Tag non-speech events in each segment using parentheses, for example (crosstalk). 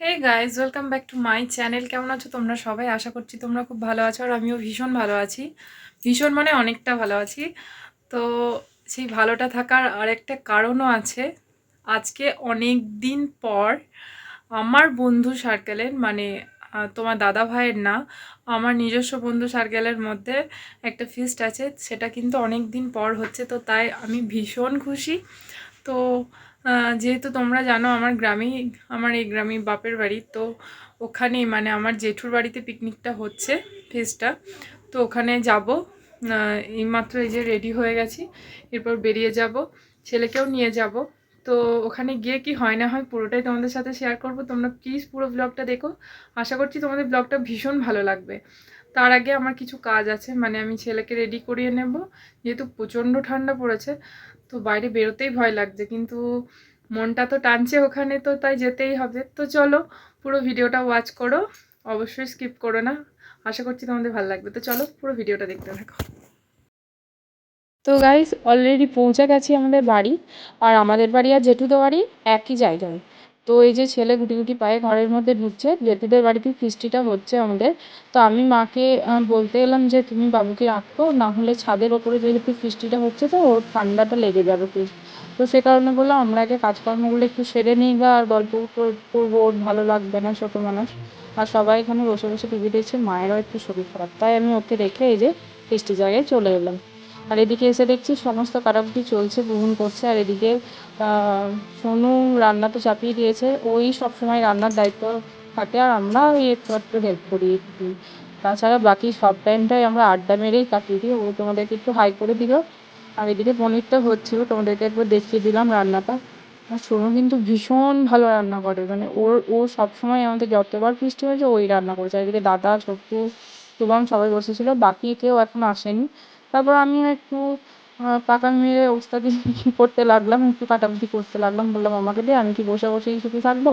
Hey guys welcome back to my channel কেমন আছো তোমরা সবাই? আশা করছি তোমরা খুব ভালো আছো আর আমিও ভীষণ ভালো আছি। ভীষণ মানে অনেকটা ভালো আছি। তো সেই ভালোটা থাকার আরেকটা কারণও আছে। আজকে অনেক দিন পর আমার বন্ধু সার্কেলের মানে তোমার দাদা ভাইয়ের না, আমার নিজস্ব বন্ধু সার্কেলের মধ্যে একটা ফিস্ট আছে। সেটা কিন্তু অনেক দিন পর হচ্ছে, তো তাই আমি ভীষণ খুশি। তো যেহেতু তোমরা জানো আমার গ্রামেই, আমার এই গ্রামেই বাপের বাড়ি, তো ওখানেই মানে আমার জেঠুর বাড়িতে পিকনিকটা হচ্ছে ফেস্টটা তো ওখানে যাব এইমাত্র এই যে রেডি হয়ে গেছি, এরপর বেরিয়ে যাব, ছেলেকেও নিয়ে যাব। তো ওখানে গিয়ে কি হয় না হয় পুরোটাই তোমাদের সাথে শেয়ার করব। তোমরা প্লিজ পুরো ব্লগটা দেখো। আশা করছি তোমাদের ব্লগটা ভীষণ ভালো লাগবে। তার আগে আমার কিছু কাজ আছে মানে আমি ছেলেকে রেডি করিয়ে নেব। যেহেতু প্রচণ্ড ঠান্ডা পড়েছে, তো বাইরে বেরোতেই ভয় লাগছে, কিন্তু মনটা তো টানছে ওখানে, তো তাই যেতেই হবে। তো চলো, পুরো ভিডিওটা ওয়াচ করো, অবশ্যই স্কিপ করো না। আশা করছি তোমাদের ভালো লাগবে। তো চলো, পুরো ভিডিওটা দেখতে থাকো। তো গাইস অলরেডি পৌঁছে গেছি আমাদের বাড়ি, আর আমাদের বাড়ি আর জেঠুদের বাড়ি একই জায়গায়। তো এই যে ছেলে গুটি গুটি পায়ে ঘরের মধ্যে ঢুকছে, জেঠুদের বাড়িতে ফিস্টিটা হচ্ছে আমাদের। তো আমি মাকে বলতে এলাম যে তুমি বাবুকে রাখো, না হলে ছাদের ওপরে যেহেতু ফিস্টিটা হচ্ছে তো ওর ঠান্ডাটা লেগে যাবে প্লিজ তো সে কারণে বললাম আমরা আগে কাজকর্মগুলো একটু সেরে নিই বা আর গল্প কর- করব, ওর ভালো লাগবে না ছোটো মানুষ। আর সবাই এখানে বসে বসে টিভি দেখছে, মায়েরও একটু শরীর খারাপ। তাই আমি ওকে রেখে এই যে ফিস্টি জায়গায় চলে এলাম। আর এদিকে এসে দেখছি সমস্ত কাটাকুটি চলছে গ্রহণ করছে। আর এদিকে সোনু রান্না তো চাপিয়ে দিয়েছে। ওই সবসময় রান্নার দায়িত্ব থাকে আর আমরা ওই একটু একটু হেল্প করি একটু। তাছাড়া বাকি সব টাইমটাই আমরা আড্ডা মেরেই কাটিয়ে দিই। ও তোমাদেরকে একটু হাই করে দিল। আর এদিকে পনিরটা হচ্ছিল তোমাদেরকে একবার দেখিয়ে দিলাম রান্নাটা। আর সোনু কিন্তু ভীষণ ভালো রান্না করে। মানে ওর, ও সবসময় আমাদের যতবার ফিস্টি হয়েছে, ওই রান্না করেছে। আর এদিকে দাদা, ছোট্টু, শুভম সবাই বসেছিল। বাকি কেউ এখন আসেনি। তারপর আমিও একটু পাকা মেরে ওস্তাদি (laughs) করতে লাগলাম, একটু কাটাকুটি করতে লাগলাম, বললাম, আমাকে দিয়ে আমি কি বসে বসেই শুধু থাকব?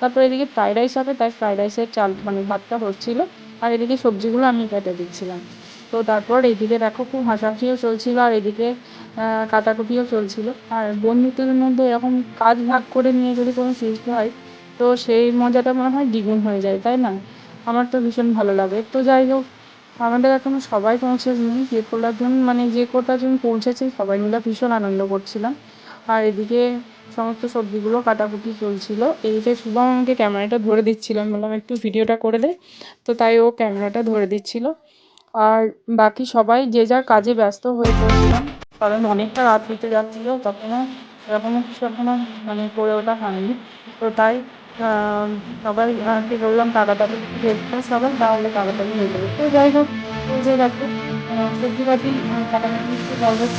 তারপর এদিকে ফ্রাইড রাইস হবে, তাই ফ্রাইড রাইসের চাল মানে ভাতটা হচ্ছিল, আর এদিকে সবজিগুলো আমি কেটে দিচ্ছিলাম তো তারপর এদিকে দেখো খুব হাসাহাসিও চলছিল, আর এদিকে কাটাকুটিও চলছিল। আর বন্ধুত্বের মধ্যে এরকম কাজ ভাগ করে নিয়ে যদি কোনো ফিস্ট হয়, তো সেই মজাটা মনে হয় দ্বিগুণ হয়ে যায়, তাই না? আমার তো ভীষণ ভালো লাগে। তো যাই হোক আমাদের এখনও সবাই পৌঁছেনি যে কটাজন মানে যে কটাজন পৌঁছেছে, সবাই মিলে ভীষণ আনন্দ করছিলাম। আর এদিকে সমস্ত সবজিগুলো কাটাকুটি চলছিল। এদিকে শুভম আমাকে ক্যামেরাটা ধরে দিচ্ছিল। আমি বললাম, একটু ভিডিওটা করে দে। তো তাই ও ক্যামেরাটা ধরে দিচ্ছিল। আর বাকি সবাই যে যার কাজে ব্যস্ত হয়ে পড়ছিলাম, কারণ অনেকটা রাত হতে যাচ্ছিল, তখনও এরকম কিছু এখনও মানে করে ওঠা হয়নি। তো তাই সবাই কি করলাম তাড়াতাড়ি হেল্পটা সবাই তাহলে তাড়াতাড়ি হয়ে যাবে। তো যাই হোক দেখো আহ, সবজি পাতি কাটাকাটি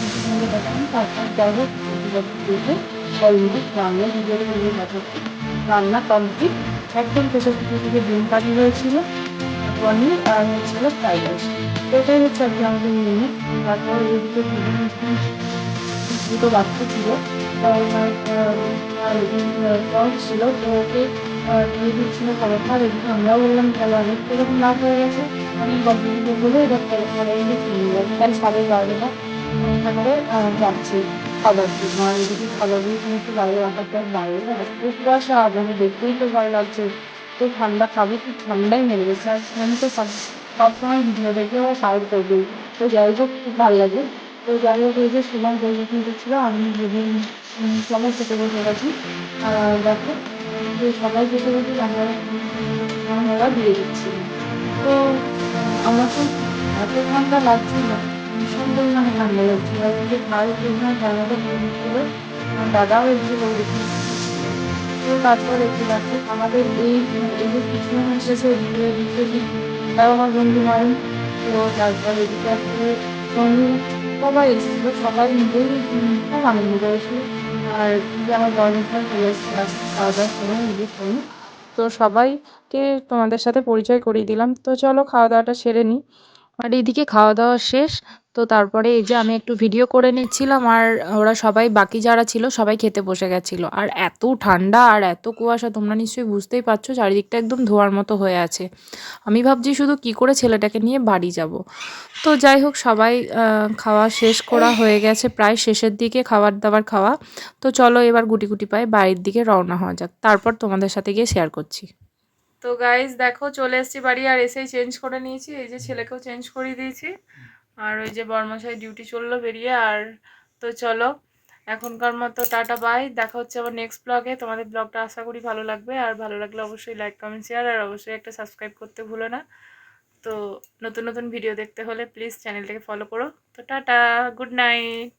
কিছু সঙ্গে দেখলাম তারপর হোক সবজি অলরেডি রান্না ভিডিওতে নিয়ে দেখাচ্ছি রান্না কমপ্লিট একদম প্রেশার কুকার থেকে ডিম কারি হয়েছিল পনির আর হচ্ছিল ফ্রাইড রাইস। এটাই হচ্ছে আর কি আমাদের মেনু। তারপর দুটো বাচ্চা ছিল। জ্বর ছিল তো বললাম তাহলে অনেক এরকম লাভ হয়ে গেছে বলে এবার মানে এই যে যাচ্ছি খাবার এদিকে খাবার সমস্ত বাইরে বাইরে কুয়াশা মানে দেখতেই তো ভয় লাগছে তো ঠান্ডা খাবে খুব ঠান্ডাই মেরে গেছে আর আমি তো সব সবসময় ভিডিও দেখে সাইড করবে তো যাই হোক, খুব ভালো লাগে। তো যাই হোক, এই যে সুমন পরিবর্তন করছিল আমি যদি সবাই খেতে বসে গেছি। দেখো, যে সবাই খেতে বসে আমরা দিয়ে দিচ্ছি। তো আমার তো এত ঠান্ডা লাগছিল, ভীষণ পরিমাণে ঠান্ডা লাগছিল। যে ভাই পরিমাণে ঠান্ডাটা পড়েছিল আমার দাদাও এসে বলেছিল তো তারপর একটু দেখো, আমাদের এই এই যে পিছনে এসেছে তাও আমার বন্ধু হয় তো তারপর এদিকে আসলে সবাই এসেছিল সবাই মিলেই খুব আনন্দ করেছিল আর আমার বর্ণিকার খাওয়া দাওয়ার সময় নিজের তো সবাইকে তোমাদের সাথে পরিচয় করিয়ে দিলাম। তো চলো খাওয়া দাওয়াটা সেরে নিই আর এদিকে খাওয়া দাওয়া শেষ। তো তারপরে এই যে আমি একটু ভিডিও করে নিচ্ছিলাম আর ওরা সবাই, বাকি যারা ছিল সবাই খেতে বসে গেছিল। আর এত ঠান্ডা আর এত কুয়াশা, তোমরা নিশ্চয়ই বুঝতেই পারছ চারিদিকটা একদম ধোয়ার মতো হয়ে আছে। আমি ভাবছি শুধু কি করে ছেলেটাকে নিয়ে বাড়ি যাব। তো যাই হোক, সবাই খাওয়া শেষ করা হয়ে গেছে প্রায় শেষের দিকে খাবার দাবার খাওয়া। তো চলো এবার গুটি গুটি পায়ে বাড়ির দিকে রওনা হওয়া যাক। তারপর তোমাদের সাথে গিয়ে শেয়ার করছি। তো গাইজ দেখো চলে এসেছি বাড়ি আর এসেই চেঞ্জ করে নিয়েছি। এই যে ছেলেকেও চেঞ্জ করিয়ে দিয়েছি। আর ওই যে বর্মশাই ডিউটি চলল বেরিয়ে, আর তো চলো, এখনকার মতো টাটা বাই দেখা হচ্ছে আবার নেক্সট ব্লগে তোমাদের ব্লগটা আশা করি ভালো লাগবে, আর ভালো লাগলে অবশ্যই লাইক কমেন্ট শেয়ার আর অবশ্যই একটা সাবস্ক্রাইব করতে ভুলো না। তো নতুন নতুন ভিডিও দেখতে হলে প্লিজ চ্যানেলটাকে ফলো করো। তো টাটা গুড নাইট